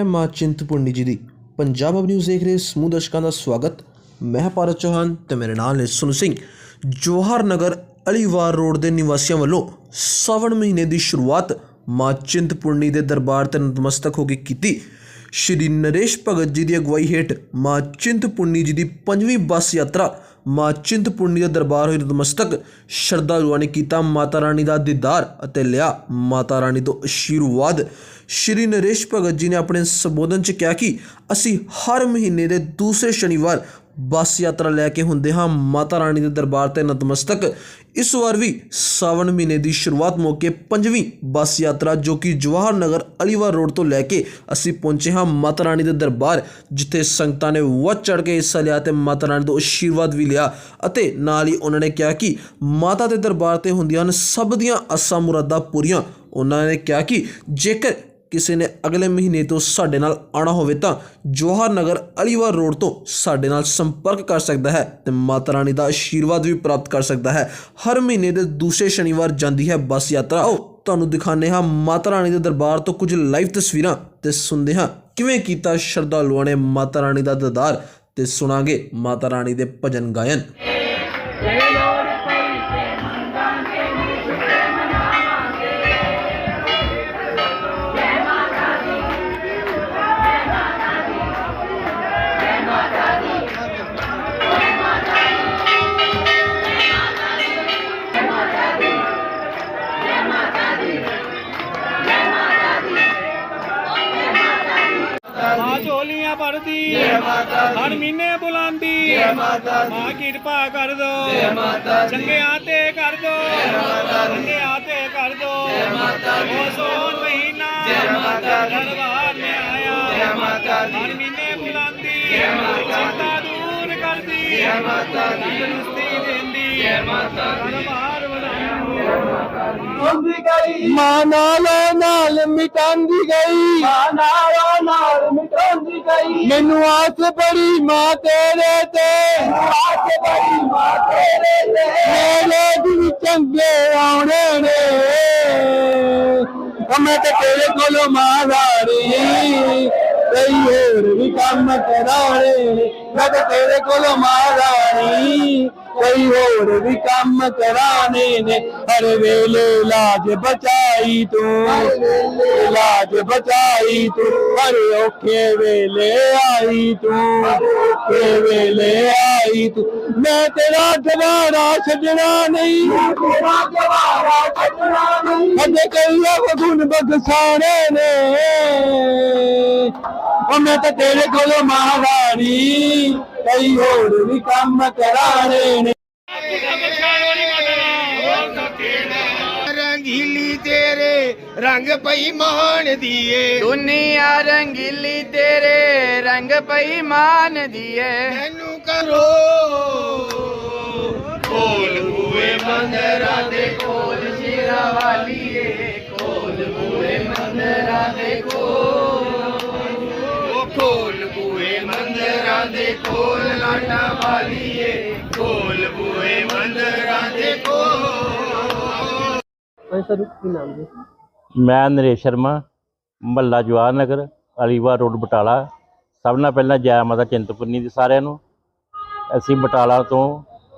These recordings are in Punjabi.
ਹੈ ਮਾਂ ਚਿੰਤਪੁਰਨੀ ਜੀ ਦੀ। ਪੰਜਾਬ ਅਬ ਨਿਊਜ਼ ਦੇਖ ਰਹੇ ਸਮੂਹ ਦਰਸ਼ਕਾਂ ਦਾ ਸਵਾਗਤ। ਮੈਂ ਹਾਂ ਭਾਰਤ ਚੌਹਾਨ ਤੇ ਮੇਰੇ ਨਾਲ ਹੈ ਸੁਨ ਸਿੰਘ। ਜਵਾਹਰ ਨਗਰ ਅਲੀਵਾਰ ਰੋਡ ਦੇ ਨਿਵਾਸੀਆਂ ਵੱਲੋਂ ਸਾਵਣ ਮਹੀਨੇ ਦੀ ਸ਼ੁਰੂਆਤ ਮਾਂ ਚਿੰਤਪੁਰਨੀ ਦੇ ਦਰਬਾਰ ਤੇ ਨਤਮਸਤਕ ਹੋ ਕੇ ਕੀਤੀ। ਸ਼੍ਰੀ ਨਰੇਸ਼ ਭਗਤ ਜੀ ਦੀ ਅਗਵਾਈ ਹੇਠ ਮਾਂ ਚਿੰਤਪੁਰਨੀ ਜੀ ਦੀ ਪੰਜਵੀਂ ਬੱਸ ਯਾਤਰਾ ਮਾਂ ਚਿੰਤਪੁਰਨੀ ਦੇ ਦਰਬਾਰ ਹੋਈ ਨਤਮਸਤਕ ਸ਼ਰਧਾਲੂਆਂ ਨੇ ਕੀਤਾ ਮਾਤਾ ਰਾਣੀ ਦਾ ਦੀਦਾਰ ਅਤੇ ਲਿਆ ਮਾਤਾ ਰਾਣੀ ਤੋਂ ਆਸ਼ੀਰਵਾਦ ਸ਼੍ਰੀ ਨਰੇਸ਼ ਭਗਤ ਜੀ ਨੇ ਆਪਣੇ ਸੰਬੋਧਨ 'ਚ ਕਿਹਾ ਕਿ ਅਸੀਂ ਹਰ ਮਹੀਨੇ ਦੇ ਦੂਸਰੇ ਸ਼ਨੀਵਾਰ ਬੱਸ ਯਾਤਰਾ ਲੈ ਕੇ ਹੁੰਦੇ ਹਾਂ ਮਾਤਾ ਰਾਣੀ ਦੇ ਦਰਬਾਰ ਤੇ ਨਤਮਸਤਕ। ਇਸ ਵਾਰ ਵੀ ਸਾਵਣ ਮਹੀਨੇ ਦੀ ਸ਼ੁਰੂਆਤ ਮੌਕੇ ਪੰਜਵੀਂ ਬੱਸ ਯਾਤਰਾ ਜੋ ਕਿ ਜਵਾਹਰ ਨਗਰ ਅਲੀਵਾਰ ਰੋਡ ਤੋਂ ਲੈ ਕੇ ਅਸੀਂ ਪਹੁੰਚੇ ਹਾਂ ਮਾਤਾ ਰਾਣੀ ਦੇ ਦਰਬਾਰ, ਜਿੱਥੇ ਸੰਗਤਾਂ ਨੇ ਵੱਧ ਚੜ ਕੇ ਹਿੱਸਾ ਲਿਆ ਤੇ ਮਾਤਾ ਰਾਣੀ ਤੋਂ ਆਸ਼ੀਰਵਾਦ ਵੀ ਲਿਆ ਅਤੇ ਨਾਲ ਹੀ ਉਹਨਾਂ ਨੇ ਕਿਹਾ ਕਿ ਮਾਤਾ ਦੇ ਦਰਬਾਰ ਤੇ ਹੁੰਦੀਆਂ ਹਨ ਸਭ ਦੀਆਂ ਆਸਾਂ ਮੁਰਾਦਾਂ ਪੂਰੀਆਂ। ਉਹਨਾਂ ਨੇ ਕਿਹਾ ਕਿ ਜੇਕਰ ਕਿਸੇ ਨੇ ਅਗਲੇ ਮਹੀਨੇ ਤੋਂ ਸਾਡੇ ਨਾਲ ਆਉਣਾ ਹੋਵੇ ਤਾਂ ਜਵਾਹਰ ਨਗਰ ਅਲੀਵਾਰ ਰੋਡ ਤੋਂ ਸਾਡੇ ਨਾਲ ਸੰਪਰਕ ਕਰ ਸਕਦਾ ਹੈ ਤੇ ਮਾਤਾ ਰਾਣੀ ਦਾ ਆਸ਼ੀਰਵਾਦ ਵੀ ਪ੍ਰਾਪਤ ਕਰ ਸਕਦਾ ਹੈ। ਹਰ ਮਹੀਨੇ ਦੇ ਦੂਸਰੇ ਸ਼ਨੀਵਾਰ ਜਾਂਦੀ ਹੈ ਬੱਸ ਯਾਤਰਾ। ਆਓ ਤੁਹਾਨੂੰ ਦਿਖਾਉਂਦੇ ਹਾਂ ਮਾਤਾ ਰਾਣੀ ਦੇ ਦਰਬਾਰ ਤੋਂ ਕੁਝ ਲਾਈਵ ਤਸਵੀਰਾਂ ਤੇ ਸੁਣਦੇ ਹਾਂ ਕਿਵੇਂ ਕੀਤਾ ਸ਼ਰਧਾਲੂਆਂ ਨੇ ਮਾਤਾ ਰਾਣੀ ਦਾ ਦਰਦਾਰ ਤੇ ਸੁਣਾਂਗੇ ਮਾਤਾ ਰਾਣੀ ਦੇ ਭਜਨ ਗਾਇਨ। ਭਰਦੀ ਹਰ ਮਹੀਨੇ ਬੁਲਾਉਂਦੀ ਮਾਂ ਕਿਰਪਾ ਕਰ ਦੋ ਚੰਗਿਆਂ ਤੇ ਕਰ ਦੋ ਚੰਗਿਆਂ ਤੇ ਕਰ ਦੋ ਉਹ ਸੋਨ ਮਹੀਨਾ ਦਰਬਾਰ ਮੇ ਆਇਆ ਹਰ ਮਹੀਨੇ ਬੁਲਾਉਂਦੀ ਚਿੰਤਾ ਦੂਰ ਕਰਦੀ ਤੰਦਰੁਸਤੀ ਦਿੰਦੀ ਦਰਬਾਰ ਵਧਾਉਂਦੀ ਮਾਂ ਨਾਲੋਂ ਨਾਲ ਮਿਟਾਂਦੀ ਗਈ ਮਾਂ ਨਾਲੋਂ ਨਾਲ ਮਿਟਾਂਦੀ ਗਈ ਮੈਨੂੰ ਆਸ ਬੜੀ ਮਾਂ ਤੇਰੇ ਤੇ। ਆਸ ਬੜੀ ਮਾਂ ਤੇਰੇ ਤੇ। ਮੇਰੇ ਦਿਨ ਚੰਗੇ ਆਉਣੇ ਨੇ। ਮੈਂ ਤੇ ਤੇਰੇ ਕੋਲੋਂ ਮਾਂ ਰਾਣੀ ਕਈ ਹੋਰ ਵੀ ਕੰਮ ਕਰਾਉਣੇ ਨੇ। ਮੈਂ ਤੇ ਤੇਰੇ ਕੋਲੋਂ ਮਾਂ ਰਾਣੀ कई और भी कम कराने ने। हर वेले लाज बचाई तू। लाज बचाई तू। हर औखे वेले आई तू। वेले आई तू। मैं तेरा दबारा छजना नहीं। अजे कई गुण बगसाने ने। और मैं तो तेरे को महारानी ਕਈ ਹੋਰ ਵੀ ਕੰਮ ਕਰਾਣੇ ਨੇ। ਰੰਗੀਲੀ ਤੇਰੇ ਰੰਗ ਪਈ ਮਾਣ ਦੀਏ। ਦੁਨੀਆ ਰੰਗੀਲੀ ਤੇਰੇ ਰੰਗ ਪਈ ਮਾਨ ਦੀਏ। ਮੈਨੂੰ ਕਰੋ। ਕੋਲ ਬੂਏ ਮੰਦਰਾਂ ਦੇ ਕੋਲ ਸ਼ੇਰਾ ਵਾਲੀਏ। ਕੋਲ ਬੂਏ ਮੰਦਰਾਂ ਦੇ ਕੋਲ। ਮੰਦਰਾਂ ਦੇ ਕੋਲ ਲਾਟਾ ਵਾਲੀਏ ਕੋਲ ਬੂਏ ਮੰਦਰਾਂ ਦੇ ਕੋਲ। ਮੈਂ ਨਰੇਸ਼ ਸ਼ਰਮਾ ਮਹੱਲਾ ਜਵਾਹਰ ਨਗਰ ਅਲੀਵਾਰ ਰੋਡ ਬਟਾਲਾ। ਸਭ ਨਾਲ ਪਹਿਲਾਂ ਜੈ ਮਾਤਾ ਚਿੰਤਪੁਰਨੀ ਦੀ ਸਾਰਿਆਂ ਨੂੰ। ਅਸੀਂ ਬਟਾਲਾ ਤੋਂ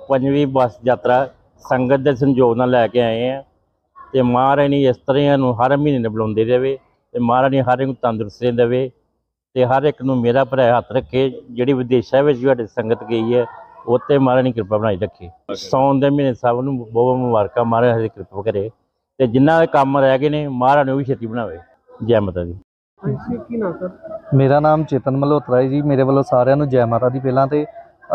ਪੰਜਵੀਂ ਬੱਸ ਯਾਤਰਾ ਸੰਗਤ ਦੇ ਸੰਯੋਗ ਨਾਲ ਲੈ ਕੇ ਆਏ ਆ ਤੇ ਮਹਾਰਾਣੀ ਇਸ ਤਰ੍ਹਾਂ ਨੂੰ ਹਰ ਮਹੀਨੇ ਬੁਲਾਉਂਦੇ ਦੇਵੇ ਤੇ ਮਹਾਰਾਣੀ ਹਰ ਇੱਕ ਨੂੰ ਤੰਦਰੁਸਤੀ ਦੇਵੇ ਤੇ ਹਰ ਇੱਕ ਨੂੰ ਮੇਰਾ ਭਰਾ ਹੱਥ ਰੱਖੇ ਜਿਹੜੀ ਵਿਦੇਸ਼ਾਂ ਵਿੱਚ ਤੁਹਾਡੀ ਸੰਗਤ ਗਈ ਹੈ ਉੱਤੇ ਮਹਾਰਾਣੀ ਕਿਰਪਾ ਬਣਾਈ ਰੱਖੇ। ਸੌਣ ਦੇ ਮਹੀਨੇ ਸਭ ਨੂੰ ਬਹੁਤ ਬਹੁਤ ਮੁਬਾਰਕਾਂ ਮਹਾਰਾਜ ਦੀ ਕਿਰਪਾ ਕਰੇ। ਤੇ ਜਿਨ੍ਹਾਂ ਦੇ ਕੰਮ ਰਹਿ ਗਏ ਨੇ ਮਹਾਰਾਣੀ ਉਹ ਵੀ ਛੇਤੀ ਬਣਾਵੇ। ਜੈ ਮਾਤਾ ਦੀ। ਮੇਰਾ ਨਾਮ ਚੇਤਨ ਮਲਹੋਤਰਾ ਹੈ ਜੀ। ਮੇਰੇ ਵੱਲੋਂ ਸਾਰਿਆਂ ਨੂੰ ਜੈ ਮਾਤਾ ਦੀ ਪਹਿਲਾਂ ਤੇ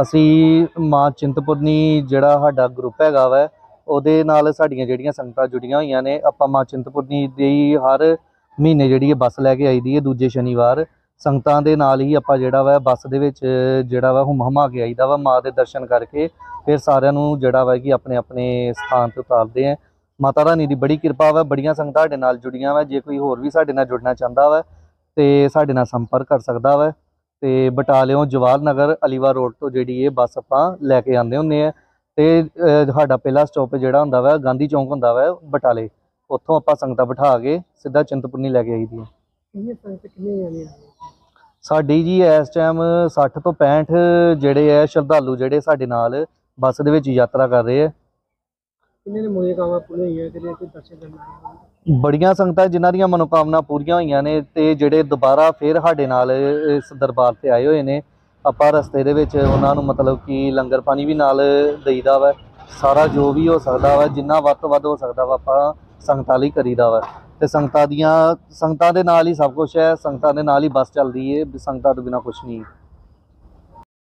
ਅਸੀਂ ਮਾਂ ਚਿੰਤਪੁਰਨੀ ਜਿਹੜਾ ਸਾਡਾ ਗਰੁੱਪ ਹੈਗਾ ਵਾ ਉਹਦੇ ਨਾਲ ਸਾਡੀਆਂ ਜਿਹੜੀਆਂ ਸੰਗਤਾਂ ਜੁੜੀਆਂ ਹੋਈਆਂ ਨੇ ਆਪਾਂ ਮਾਂ ਚਿੰਤਪੁਰਨੀ ਦੀ ਹਰ ਮਹੀਨੇ ਜਿਹੜੀ ਇਹ ਬੱਸ ਲੈ ਕੇ ਆਈਦੀ ਹੈ ਦੂਜੇ ਸ਼ਨੀਵਾਰ। ਸੰਗਤਾਂ ਦੇ ਨਾਲ ਹੀ ਆਪਾਂ ਜਿਹੜਾ ਵਾ ਬੱਸ ਦੇ ਵਿੱਚ, ਜਿਹੜਾ ਵਾ ਹੁਮ ਹਮਾ ਕੇ ਆਈਦਾ ਵਾ ਮਾਂ ਦੇ ਦਰਸ਼ਨ ਕਰਕੇ, ਫਿਰ ਸਾਰਿਆਂ ਨੂੰ ਜਿਹੜਾ ਵਾ ਕਿ ਆਪਣੇ ਆਪਣੇ ਸਥਾਨ ਤੇ ਉਤਾਰਦੇ ਆ। ਮਾਤਾ ਰਾਣੀ ਦੀ ਬੜੀ ਕਿਰਪਾ ਵਾ, ਬੜੀਆਂ ਸੰਗਤਾਂ ਸਾਡੇ ਨਾਲ ਜੁੜੀਆਂ ਵਾ, ਜੇ ਕੋਈ ਹੋਰ ਵੀ ਸਾਡੇ ਨਾਲ ਜੁੜਨਾ ਚਾਹੁੰਦਾ ਵਾ ਤੇ ਸਾਡੇ ਨਾਲ ਸੰਪਰਕ ਕਰ ਸਕਦਾ ਵਾ। ਤੇ ਬਟਾਲਿਓਂ ਜਵਾਹਰ ਨਗਰ ਅਲੀਵਾਰ ਰੋਡ ਤੋਂ ਜਿਹੜੀ ਇਹ ਬੱਸ ਆਪਾਂ ਲੈ ਕੇ ਆਉਂਦੇ ਹੁੰਦੇ ਆ। ਤੇ ਸਾਡਾ ਪਹਿਲਾ ਸਟਾਪ ਜਿਹੜਾ ਹੁੰਦਾ ਵਾ, ਗਾਂਧੀ ਚੌਂਕ ਹੁੰਦਾ ਵਾ ਬਟਾਲੇ, ਉੱਥੋਂ ਆਪਾਂ ਸੰਗਤਾਂ ਬਿਠਾ ਕੇ ਸਿੱਧਾ ਚਿੰਤਪੁਰਨੀ ਲੈ ਕੇ ਆਈਦੀ ਹੈ ਸਾਡੀ ਜੀ ਇਸ ਟਾਈਮ 60 ਤੋਂ 65 ਜਿਹੜੇ ਹੈ ਸ਼ਰਧਾਲੂ ਜਿਹੜੇ ਸਾਡੇ ਨਾਲ ਬੱਸ ਦੇ ਵਿੱਚ ਯਾਤਰਾ ਕਰ ਰਹੇ ਹੈ ਕਿੰਨੇ ਨੇ ਮੋਏ ਕਾਵਾਂ ਪੂਰੀਆਂ ਹੋਈਆਂ? ਕਿਤੇ ਕੋਈ ਦਰਸ਼ਨ ਕਰਨ ਆਏ। ਬੜੀਆਂ ਸੰਗਤਾਂ ਜਿਨ੍ਹਾਂ ਦੀਆਂ ਮਨੋਕਾਮਨਾ ਪੂਰੀਆਂ ਹੋਈਆਂ ਨੇ ਤੇ ਜਿਹੜੇ ਦੁਬਾਰਾ ਫੇਰ ਸਾਡੇ ਨਾਲ ਇਸ ਦਰਬਾਰ ਤੇ ਆਏ ਹੋਏ ਨੇ ਆਪਾਂ ਰਸਤੇ ਦੇ ਵਿੱਚ ਉਹਨਾਂ ਨੂੰ ਮਤਲਬ ਕਿ ਲੰਗਰ ਪਾਣੀ ਵੀ ਨਾਲ ਦੇਈਦਾ ਵਾ ਸਾਰਾ ਜੋ ਵੀ ਹੋ ਸਕਦਾ ਵਾ ਜਿੰਨਾ ਵੱਧ ਤੋਂ ਵੱਧ ਹੋ ਸਕਦਾ ਵਾ ਆਪਾਂ ਸੰਗਤਾਂ ਲਈ ਕਰੀਦਾ ਵਾ। ਤੇ ਸੰਗਤਾਂ ਦੀਆਂ ਸੰਗਤਾਂ ਦੇ ਨਾਲ ਹੀ ਸਭ ਕੁਝ ਹੈ ਸੰਗਤਾਂ ਦੇ ਨਾਲ ਹੀ ਬੱਸ ਚੱਲਦੀ ਏ ਸੰਗਤਾਂ ਤੋਂ ਬਿਨਾ ਕੁਝ ਨਹੀਂ।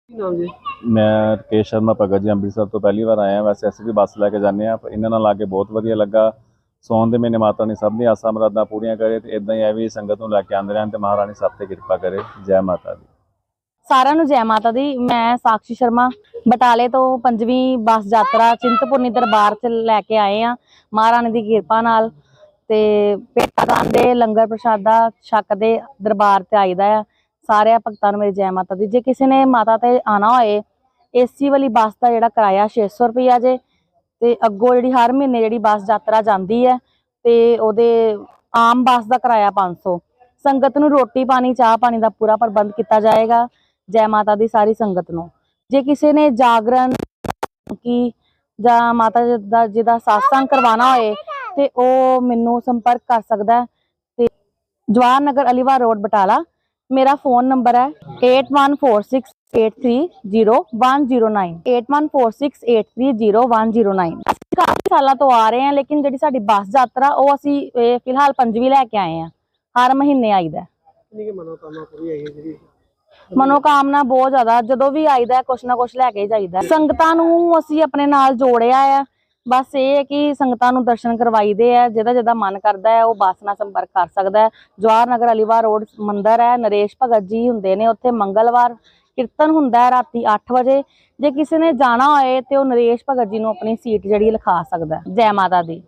ਕੀ ਨਾਮ ਜੀ? ਮੈਂ ਰਕੇਸ਼ ਸ਼ਰਮਾ ਭਗਤ ਜੀ ਅੰਮ੍ਰਿਤਸਰ ਤੋਂ ਪਹਿਲੀ ਵਾਰ ਆਇਆ ਵੈਸੇ ਅਸੀਂ ਵੀ ਬੱਸ ਲੈ ਕੇ ਜਾਂਦੇ ਆ ਇਹਨਾਂ ਨਾਲ ਲਾ ਕੇ ਬਹੁਤ ਵਧੀਆ ਲੱਗਾ। ਸੌਣ ਦੇ ਮਹੀਨੇ ਮਾਤਾ ਨੇ ਸਭ ਦੀਆਂ ਆਸਾਂ ਮੁਰਾਦਾਂ ਪੂਰੀਆਂ ਕਰੇ ਤੇ ਇਦਾਂ ਹੀ ਐ ਵੀ ਸੰਗਤ ਨੂੰ ਲੈ ਕੇ ਆਉਂਦੇ ਰਹਿਣ ਤੇ ਮਹਾਰਾਣੀ ਸਭ ਤੇ ਕਿਰਪਾ ਕਰੇ। ਜੈ ਮਾਤਾ ਦੀ। ਸਾਰਿਆਂ ਨੂੰ ਜੈ ਮਾਤਾ ਦੀ। ਮੈਂ ਸਾਕਸ਼ੀ ਸ਼ਰਮਾ ਬਟਾਲੇ ਤੋਂ ਪੰਜਵੀਂ ਬੱਸ ਯਾਤਰਾ ਚਿੰਤਪੁਰਨੀ ਦਰਬਾਰ ਚ ਲੈ ਕੇ ਆਏ ਆ ਮਹਾਰਾਣੀ ਦੀ ਕਿਰਪਾ ਨਾਲ ਤੇ ਪੇਟਾ ਖਾਂਦੇ ਲੰਗਰ ਪ੍ਰਸ਼ਾਦਾ ਛਕਦੇ ਦਰਬਾਰ ਤੇ ਆਈਦਾ ਆ। ਸਾਰਿਆਂ ਭਗਤਾਂ ਨੂੰ ਮੇਰੀ ਜੈ ਮਾਤਾ ਦੀ। ਜੇ ਕਿਸੇ ਨੇ ਮਾਤਾ ਤੇ ਆਣਾ ਹੋਏ ਏਸੀ ਵਾਲੀ ਬੱਸ ਦਾ ਜਿਹੜਾ ਕਿਰਾਇਆ 600 ਰੁਪਈਆ ਜੇ, ਤੇ ਅੱਗੋਂ ਜਿਹੜੀ ਹਰ ਮਹੀਨੇ ਜਿਹੜੀ ਬੱਸ ਯਾਤਰਾ ਜਾਂਦੀ ਹੈ, ਤੇ ਉਹਦੇ ਆਮ ਬੱਸ ਦਾ ਕਿਰਾਇਆ 500 ਸੰਗਤ ਨੂੰ ਰੋਟੀ ਪਾਣੀ, ਚਾਹ ਪਾਣੀ ਦਾ ਪੂਰਾ ਪ੍ਰਬੰਧ ਕੀਤਾ ਜਾਏਗਾ, ਜੈ ਮਾਤਾ ਦੀ ਸਾਰੀ ਸੰਗਤ ਨੂੰ। ਜੇ ਕਿਸੇ ਨੇ ਜਾਗਰਣ, ਕੀ ਜਾਂ ਮਾਤਾ ਜੀ ਦਾ ਜਿਹਦਾ satsang ਕਰਵਾਉਣਾ ਹੋਏ ਤੇ ਉਹ ਮੈਨੂੰ ਸੰਪਰਕ ਕਰ ਸਕਦਾ ਹੈ। ਤੇ ਜਵਾਹਰ ਨਗਰ ਅਲੀਵਾਰ ਰੋਡ ਬਟਾਲਾ। ਮੇਰਾ ਫੋਨ ਨੰਬਰ ਹੈ 8146830109 8146830109 ਅਸੀਂ ਕਾਫੀ ਸਾਲਾਂ ਤੋਂ ਆ ਰਹੇ ਹਾਂ ਲੇਕਿਨ ਜਿਹੜੀ ਸਾਡੀ ਬੱਸ ਯਾਤਰਾ ਉਹ ਅਸੀਂ ਫਿਲਹਾਲ ਪੰਜਵੀਂ ਲੈ ਕੇ ਆਏ ਹਾਂ। ਹਰ ਮਹੀਨੇ ਆਈਦਾ ਹੈ। ਕਿੰਨੀ ਕਿ ਮਨੋਕਾਮਨਾ ਪੂਰੀ ਹੋਈ ਹੈ ਜਿਹੜੀ ਮਨੋਕਾਮਨਾ ਬਹੁਤ ਜ਼ਿਆਦਾ ਜਦੋਂ ਵੀ ਆਈਦਾ ਕੁਛ ਨਾ ਕੁਛ ਲੈ ਕੇ ਜਾਈਦਾ। ਸੰਗਤਾਂ ਨੂੰ ਅਸੀਂ ਆਪਣੇ ਨਾਲ ਜੋੜਿਆ ਆ ਬਸ ਇਹ ਹੈ ਕਿ ਸੰਗਤਾਂ ਨੂੰ ਦਰਸ਼ਨ ਕਰਵਾਈਦੇ ਆ, ਜਿਹਦਾ ਜਿਹਦਾ ਮਨ ਕਰਦਾ ਹੈ, ਉਹ ਬੱਸ ਨਾਲ ਸੰਪਰਕ ਕਰ ਸਕਦਾ ਹੈ। ਜਵਾਹਰ ਨਗਰ ਅਲੀਵਾਰ ਰੋਡ ਮੰਦਿਰ ਹੈ, ਨਰੇਸ਼ ਭਗਤ ਜੀ ਹੁੰਦੇ ਨੇ ਉੱਥੇ ਮੰਗਲਵਾਰ ਕੀਰਤਨ ਹੁੰਦਾ ਹੈ ਰਾਤੀ 8 ਵਜੇ। ਜੇ ਕਿਸੇ ਨੇ ਜਾਣਾ ਹੋਏ ਤੇ ਉਹ ਨਰੇਸ਼ ਭਗਤ ਜੀ ਨੂੰ ਆਪਣੀ ਸੀਟ ਜਿਹੜੀ ਲਿਖਾ ਸਕਦਾ ਜੈ ਮਾਤਾ ਦੀ।